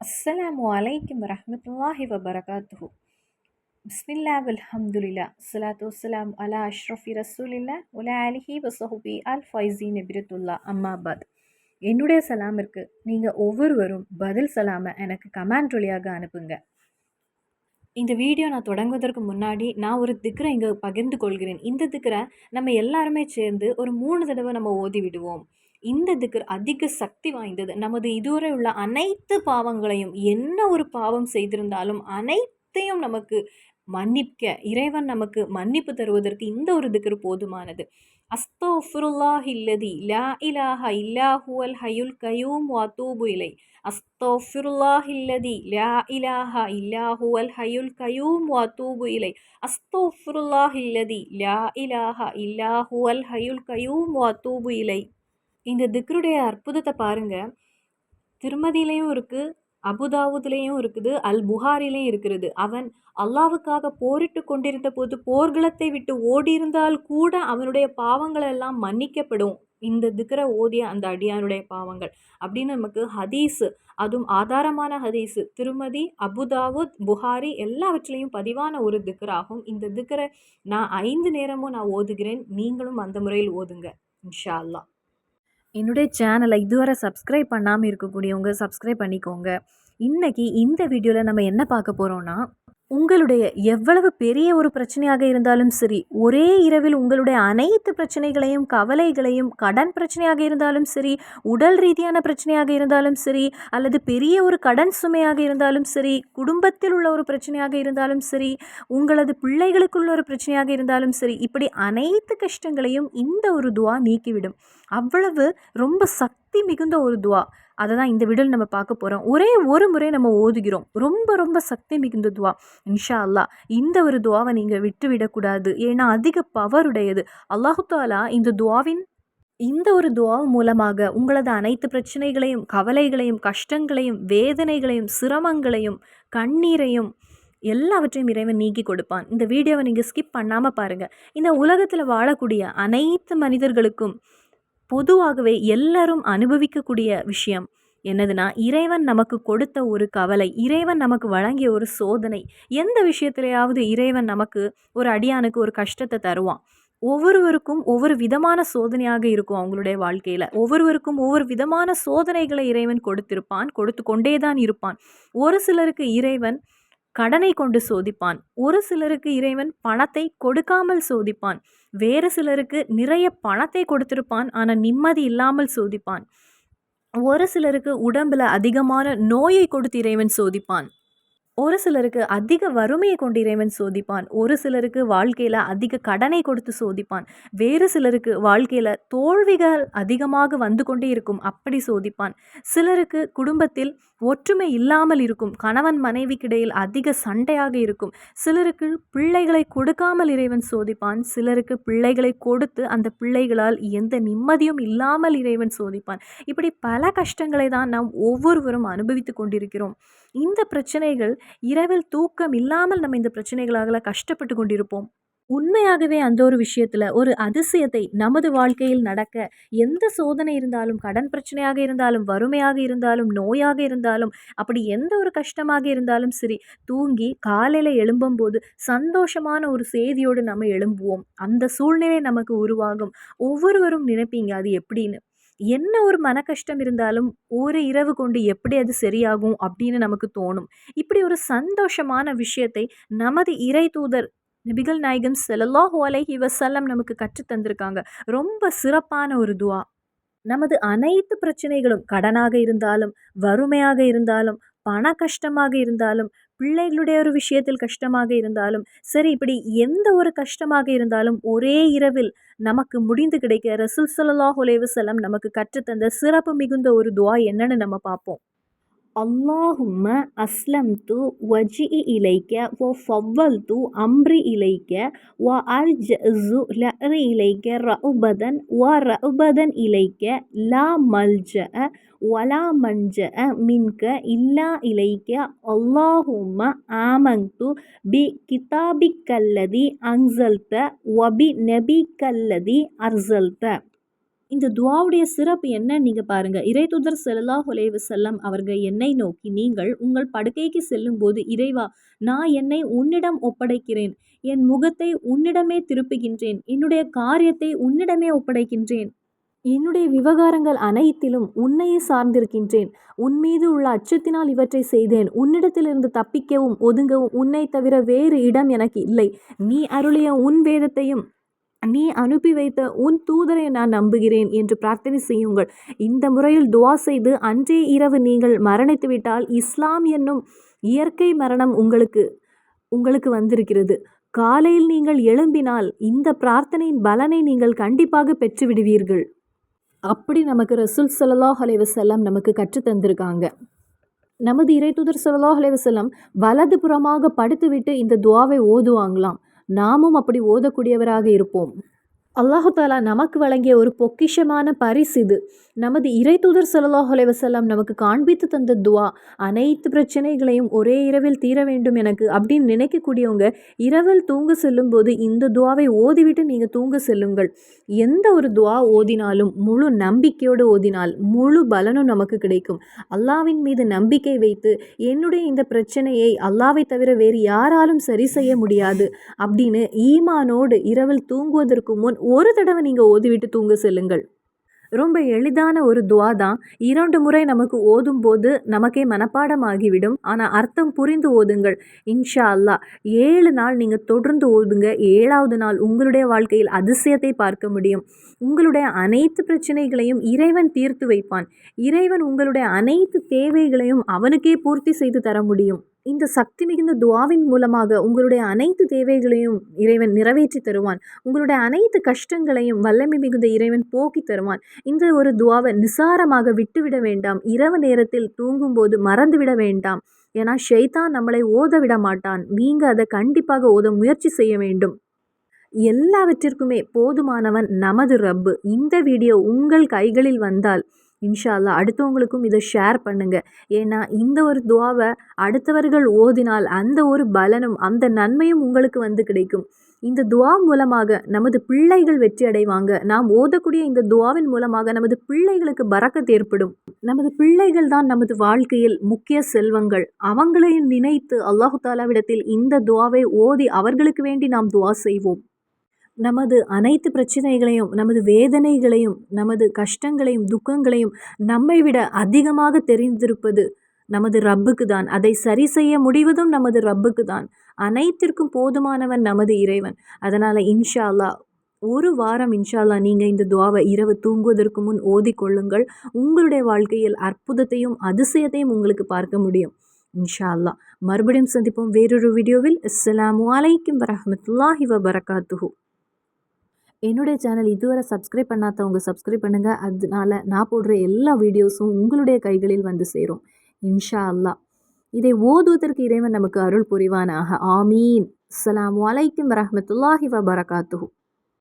அஸ்ஸலாமு அலைக்கும் வரஹ்மத்துல்லாஹி வபரகாத்து பிஸ்மில்லா அல்ஹம்துலில்லா சலாத்து வலாம் அலா அஷ்ரஃபி ரசூலில்லா உலா அலிஹி வசஹுபி அல் ஃபைசி நபிரத்துல்லா அம்மாபாத் என்னுடைய சலாமிற்கு நீங்கள் ஒவ்வொருவரும் பதில் சலாமை எனக்கு கமெண்ட் வழியாக அனுப்புங்க. இந்த வீடியோ நான் தொடங்குவதற்கு முன்னாடி நான் ஒரு திக்கரை இங்கே பகிர்ந்து கொள்கிறேன். இந்த திக்கரை நம்ம எல்லாருமே சேர்ந்து ஒரு மூணு தடவை நம்ம ஓதி விடுவோம். இந்த திக்கர் அதிக சக்தி வாய்ந்தது. நமது இதுவரை உள்ள அனைத்து பாவங்களையும் என்ன ஒரு பாவம் செய்திருந்தாலும் அனைத்தையும் நமக்கு மன்னிக்க இறைவன் நமக்கு மன்னிப்பு தருவதற்கு இந்த ஒரு திக்கர் போதுமானது. அஸ்தோஃபுருல்லாஹ் இல்லதி லா இலாஹ இல்லாஹுவல் ஹயுல் கயூம் வாத்தூபு இலை. அஸ்தோஃபிருல்லாஹ் இல்லதி லா இலாஹ இல்லாஹுவல் ஹயுல் கயூம் வாத்தூபு இலை. அஸ்தோஃபிருல்லாஹ் இல்லதி லா இலாஹ இல்லாஹுவல் ஹயுல் கயூம் வாத்தூபு இலை. இந்த திக்ருடைய அற்புதத்தை பாருங்கள் திருமதியிலையும் இருக்குது அபுதாவுதுலேயும் இருக்குது அல் புகாரிலையும் இருக்கிறது. அவன் அல்லாவுக்காக போரிட்டு கொண்டிருந்த போது போர்க்களத்தை விட்டு ஓடியிருந்தால் கூட அவனுடைய பாவங்கள் எல்லாம் மன்னிக்கப்படும். இந்த திக்ர ஓதிய அந்த அடியானுடைய பாவங்கள். அப்படின்னு நமக்கு ஹதீஸு அதுவும் ஆதாரமான ஹதீஸு. திருமதி அபுதாவுத் புகாரி எல்லாவற்றிலையும் பதிவான ஒரு திக்ராகும். இந்த திக்ரை நான் ஐந்து நேரமும் நான் ஓதுகிறேன். நீங்களும் அந்த முறையில் ஓதுங்க. இன்ஷா அல்லா என்னுடைய சேனலை இதுவரை சப்ஸ்கிரைப் பண்ணாமல் இருக்கக்கூடியவங்க சப்ஸ்கிரைப் பண்ணிக்கோங்க. இன்றைக்கி இந்த வீடியோவில் நம்ம என்ன பார்க்க போகிறோன்னா உங்களுடைய எவ்வளவு பெரிய ஒரு பிரச்சனையாக இருந்தாலும் சரி ஒரே இரவில் உங்களுடைய அனைத்து பிரச்சனைகளையும் கவலைகளையும் கடன் பிரச்சனையாக இருந்தாலும் சரி உடல் ரீதியான பிரச்சனையாக இருந்தாலும் சரி அல்லது பெரிய ஒரு கடன் சுமையாக இருந்தாலும் சரி குடும்பத்தில் உள்ள ஒரு பிரச்சனையாக இருந்தாலும் சரி உங்களது பிள்ளைகளுக்குள்ள ஒரு பிரச்சனையாக இருந்தாலும் சரி இப்படி அனைத்து கஷ்டங்களையும் இந்த ஒரு துவா நீக்கிவிடும். அவ்வளவு ரொம்ப சக்தி மிகுந்த ஒரு துவா. அதை தான் இந்த வீடியோவில் நம்ம பார்க்க போகிறோம் ஒரே ஒரு முறை நம்ம ஓதுகிறோம். ரொம்ப ரொம்ப சக்தி மிகுந்த துவா. இன்ஷா அல்லா இந்த ஒரு துவாவை நீங்கள் விட்டு விடக்கூடாது ஏன்னா அதிக பவருடையது அல்லாஹு தாலா இந்த துவாவின் இந்த ஒரு துவா மூலமாக உங்களது அனைத்து பிரச்சனைகளையும் கவலைகளையும் கஷ்டங்களையும் வேதனைகளையும் சிரமங்களையும் கண்ணீரையும் எல்லாவற்றையும் இறைவன் நீக்கி கொடுப்பான். இந்த வீடியோவை நீங்கள் ஸ்கிப் பண்ணாமல் பாருங்கள் இந்த உலகத்தில் வாழக்கூடிய அனைத்து மனிதர்களுக்கும் பொதுவாகவே எல்லாரும் அனுபவிக்கக்கூடிய விஷயம். என்னதுன்னா இறைவன் நமக்கு கொடுத்த ஒரு கவலை இறைவன் நமக்கு வழங்கிய ஒரு சோதனை எந்த விஷயத்திலையாவது இறைவன் நமக்கு ஒரு அடியானுக்கு ஒரு கஷ்டத்தை தருவான். ஒவ்வொருவருக்கும் ஒவ்வொரு விதமான சோதனையாக இருக்கும் அவங்களுடைய வாழ்க்கையில். ஒவ்வொருவருக்கும் ஒவ்வொரு விதமான சோதனைகளை இறைவன் கொடுத்திருப்பான் கொடுத்து கொண்டே தான் இருப்பான். ஒரு சிலருக்கு இறைவன் கடனை கொண்டு சோதிப்பான் ஒரு சிலருக்கு இறைவன் பணத்தை கொடுக்காமல் சோதிப்பான். வேறு சிலருக்கு நிறைய பணத்தை கொடுத்திருப்பான் ஆனால் நிம்மதி இல்லாமல் சோதிப்பான். ஒரு சிலருக்கு உடம்பில் அதிகமான நோயை கொடுத்து இறைவன் சோதிப்பான். ஒரு சிலருக்கு அதிக வறுமையை கொண்டு இறைவன் சோதிப்பான். ஒரு சிலருக்கு வாழ்க்கையில் அதிக கடனை கொடுத்து சோதிப்பான். வேறு சிலருக்கு வாழ்க்கையில் தோல்விகள் அதிகமாக வந்து கொண்டே இருக்கும் அப்படி சோதிப்பான். சிலருக்கு குடும்பத்தில் ஒற்றுமை இல்லாமல் இருக்கும் கணவன் மனைவிக்கிடையில் அதிக சண்டையாக இருக்கும். சிலருக்கு பிள்ளைகளை கொடுக்காமல் இறைவன் சோதிப்பான். சிலருக்கு பிள்ளைகளை கொடுத்து அந்த பிள்ளைகளால் எந்த நிம்மதியும் இல்லாமல் இறைவன் சோதிப்பான். இப்படி பல கஷ்டங்களை தான் நாம் ஒவ்வொருவரும் அனுபவித்து கொண்டிருக்கிறோம். இந்த பிரச்சனைகள் இரவில் தூக்கம் இல்லாமல் நம்ம இந்த பிரச்சனைகளாக கஷ்டப்பட்டு கொண்டிருப்போம். உண்மையாகவே அந்த ஒரு விஷயத்தில் ஒரு அதிசயத்தை நமது வாழ்க்கையில் நடக்க எந்த சோதனை இருந்தாலும் கடன் பிரச்சனையாக இருந்தாலும் வறுமையாக இருந்தாலும் நோயாக இருந்தாலும் அப்படி எந்த ஒரு கஷ்டமாக இருந்தாலும் சரி தூங்கி காலையில் எழும்பும்போது சந்தோஷமான ஒரு செய்தியோடு நம்ம எழும்புவோம். அந்த சூழ்நிலை நமக்கு உருவாகும். ஒவ்வொருவரும் நினைப்பீங்க அது எப்படின்னு. என்ன ஒரு மன கஷ்டம் இருந்தாலும் ஒரு இரவு கொண்டு எப்படி அது சரியாகும் அப்படின்னு நமக்கு தோணும். இப்படி ஒரு சந்தோஷமான விஷயத்தை நமது இறை தூதர் நபிகள் நாயகம் செல்லல்லாஹு அலைஹி வசல்லம் நமக்கு கற்றுத்தந்திருக்காங்க ரொம்ப சிறப்பான ஒரு துவா. நமது அனைத்து பிரச்சனைகளும் கடனாக இருந்தாலும் வறுமையாக இருந்தாலும் பண கஷ்டமாக இருந்தாலும் பிள்ளைகளுடைய ஒரு விஷயத்தில் கஷ்டமாக இருந்தாலும் சரி இப்படி எந்த ஒரு கஷ்டமாக இருந்தாலும் ஒரே இரவில் நமக்கு முடிந்து கிடைக்க ரசூல் சல்லாஹ் செல்லம் நமக்கு கற்றுத்தந்த சிறப்பு மிகுந்த ஒரு துவா என்னன்னு நம்ம பார்ப்போம். அல்லாஹும்ம அஸ்லம்து வஜிஇ இலைக்க ஒ ஃபவ்வல்து அம்ரி இலைக்க ஒ அல் ஜஸு லரி இலைக்க ரஉபதன் ஒ ரஉபதன் இலைக்க லா மல்ஜ ஒலா மஞ்ச மின்க இல்லா இலைக்க அல்லாஹும்ம ஆமங்து பி கிதாபிக்கல்லதி அங்சல்த ஒபி நபிக்கல்லதி அர்சல்த. இந்த துவாவுடைய சிறப்பு என்ன? நீங்கள் பாருங்கள் இறைத்துதர் செல்லா அலைஹி செல்லம் அவர்கள் என்னை நோக்கி நீங்கள் உங்கள் படுக்கைக்கு செல்லும்போது இறைவா நான் என்னை உன்னிடம் ஒப்படைக்கிறேன். என் முகத்தை உன்னிடமே திருப்புகின்றேன். என்னுடைய காரியத்தை உன்னிடமே ஒப்படைக்கின்றேன். என்னுடைய விவகாரங்கள் அனைத்திலும் உன்னையே சார்ந்திருக்கின்றேன். உன் மீது உள்ள அச்சத்தினால் இவற்றை செய்தேன். உன்னிடத்திலிருந்து தப்பிக்கவும் ஒதுங்கவும் உன்னை தவிர வேறு இடம் எனக்கு இல்லை. நீ அருளிய உன் வேதத்தையும் நீ அனுப்பி வைத்த உன் தூதரை நான் நம்புகிறேன் என்று பிரார்த்தனை செய்யுங்கள். இந்த முறையில் துவா செய்து அன்றே இரவு நீங்கள் மரணித்துவிட்டால் இஸ்லாம் என்னும் இயற்கை மரணம் உங்களுக்கு உங்களுக்கு வந்திருக்கிறது. காலையில் நீங்கள் எழும்பினால் இந்த பிரார்த்தனையின் பலனை நீங்கள் கண்டிப்பாக பெற்று விடுவீர்கள் அப்படி நமக்கு ரசூல் சல்லாஹ் அலைவசல்லாம் நமக்கு கற்று தந்திருக்காங்க. நமது இறைத்துதர் சல்லாஹ் அலைஹி வலது புறமாக படுத்துவிட்டு இந்த துவாவை ஓதுவாங்களாம். நாமும் அப்படி ஓதக்கூடியவராக இருப்போம். அல்லாஹு தாலா நமக்கு வழங்கிய ஒரு பொக்கிஷமான பரிசு இது. நமது இறைத்தூதர் ஸல்லல்லாஹு அலைஹி வஸல்லம் நமக்கு காண்பித்து தந்த துவா அனைத்து பிரச்சனைகளையும் ஒரே இரவில் தீர வேண்டும் எனக்கு அப்படின்னு நினைக்கக்கூடியவங்க இரவில் தூங்க செல்லும்போது இந்த துவாவை ஓதிவிட்டு நீங்கள் தூங்க செல்லுங்கள். எந்த ஒரு துவா ஓதினாலும் முழு நம்பிக்கையோடு ஓதினால் முழு பலனும் நமக்கு கிடைக்கும். அல்லாவின் மீது நம்பிக்கை வைத்து என்னுடைய இந்த பிரச்சனையை அல்லாவை தவிர வேறு யாராலும் சரி செய்ய முடியாது அப்படின்னு ஈமானோடு இரவில் தூங்குவதற்கு முன் ஒரு தடவை நீங்கள் ஓதிவிட்டு தூங்க செல்லுங்கள். ரொம்ப எளிதான ஒரு துவா தான். இரண்டு முறை நமக்கு ஓதும் போது நமக்கே மனப்பாடமாகிவிடும். ஆனால் அர்த்தம் புரிந்து ஓதுங்கள். இன்ஷா அல்லாஹ் ஏழு நாள் நீங்கள் தொடர்ந்து ஓதுங்க. ஏழாவது நாள் உங்களுடைய வாழ்க்கையில் அதிசயத்தை பார்க்க முடியும். உங்களுடைய அனைத்து பிரச்சனைகளையும் இறைவன் தீர்த்து வைப்பான். இறைவன் உங்களுடைய அனைத்து தேவைகளையும் அவனுக்கே பூர்த்தி செய்து தர முடியும். இந்த சக்தி மிகுந்த துவாவின் மூலமாக உங்களுடைய அனைத்து தேவைகளையும் இறைவன் நிறைவேற்றி தருவான். உங்களுடைய அனைத்து கஷ்டங்களையும் வல்லமை மிகுந்த இறைவன் போக்கி தருவான். இந்த ஒரு துவாவை நிசாரமாக விட்டுவிட வேண்டாம். இரவு நேரத்தில் தூங்கும்போது மறந்துவிட வேண்டாம். ஏன்னா ஷெய்தான் நம்மளை ஓத விட மாட்டான். நீங்கள் அதை கண்டிப்பாக ஓத முயற்சி செய்ய வேண்டும். எல்லாவற்றிற்குமே போதுமானவன் நமது ரப்பு. இந்த வீடியோ உங்கள் கைகளில் வந்தால் இன்ஷா அல்லாஹ் அடுத்தவங்களுக்கும் இதை ஷேர் பண்ணுங்கள் ஏன்னா இந்த ஒரு துவாவை அடுத்தவர்கள் ஓதினால் அந்த ஒரு பலனும் அந்த நன்மையும் உங்களுக்கு வந்து கிடைக்கும். இந்த துவா மூலமாக நமது பிள்ளைகள் வெற்றி அடைவாங்க. நாம் ஓதக்கூடிய இந்த துவாவின் மூலமாக நமது பிள்ளைகளுக்கு பறக்கத் ஏற்படும். நமது பிள்ளைகள் தான் நமது வாழ்க்கையில் முக்கிய செல்வங்கள். அவங்களையும் நினைத்து அல்லாஹு தாலாவிடத்தில் இந்த துவாவை ஓதி அவர்களுக்கு வேண்டி நாம் துவா செய்வோம். நமது அனைத்து பிரச்சனைகளையும் நமது வேதனைகளையும் நமது கஷ்டங்களையும் துக்கங்களையும் நம்மை விட அதிகமாக தெரிந்திருப்பது நமது ரப்புக்கு தான் அதை சரி செய்ய முடிவதும் நமது ரப்புக்கு தான் அனைத்திற்கும் போதுமானவன் நமது இறைவன். அதனால் இன்ஷா ஒரு வாரம் இன்ஷா நீங்கள் இந்த துவாவை இரவு தூங்குவதற்கு முன் ஓதிக்கொள்ளுங்கள். உங்களுடைய வாழ்க்கையில் அற்புதத்தையும் அதிசயத்தையும் உங்களுக்கு பார்க்க முடியும் இன்ஷா அல்லாஹ் மறுபடியும் சந்திப்போம் வேறொரு வீடியோவில். அஸ்லாம் வலைக்கம் வரமத்துல்லாஹி வபரகாத்துஹூ. என்னுடைய சேனல் இதுவரை சப்ஸ்கிரைப் பண்ணாதவங்க சப்ஸ்கிரைப் பண்ணுங்கள் அதனால நான் போடுற எல்லா வீடியோஸும் உங்களுடைய கைகளில் வந்து சேரும். இன்ஷா அல்லாஹ் இதை ஓதுவதற்கு இறைவன் நமக்கு அருள் புரிவானாக. ஆமீன். அஸ்லாம் வலைக்கம் வரமத்துல்லாஹி வபரகாத்துஹூ.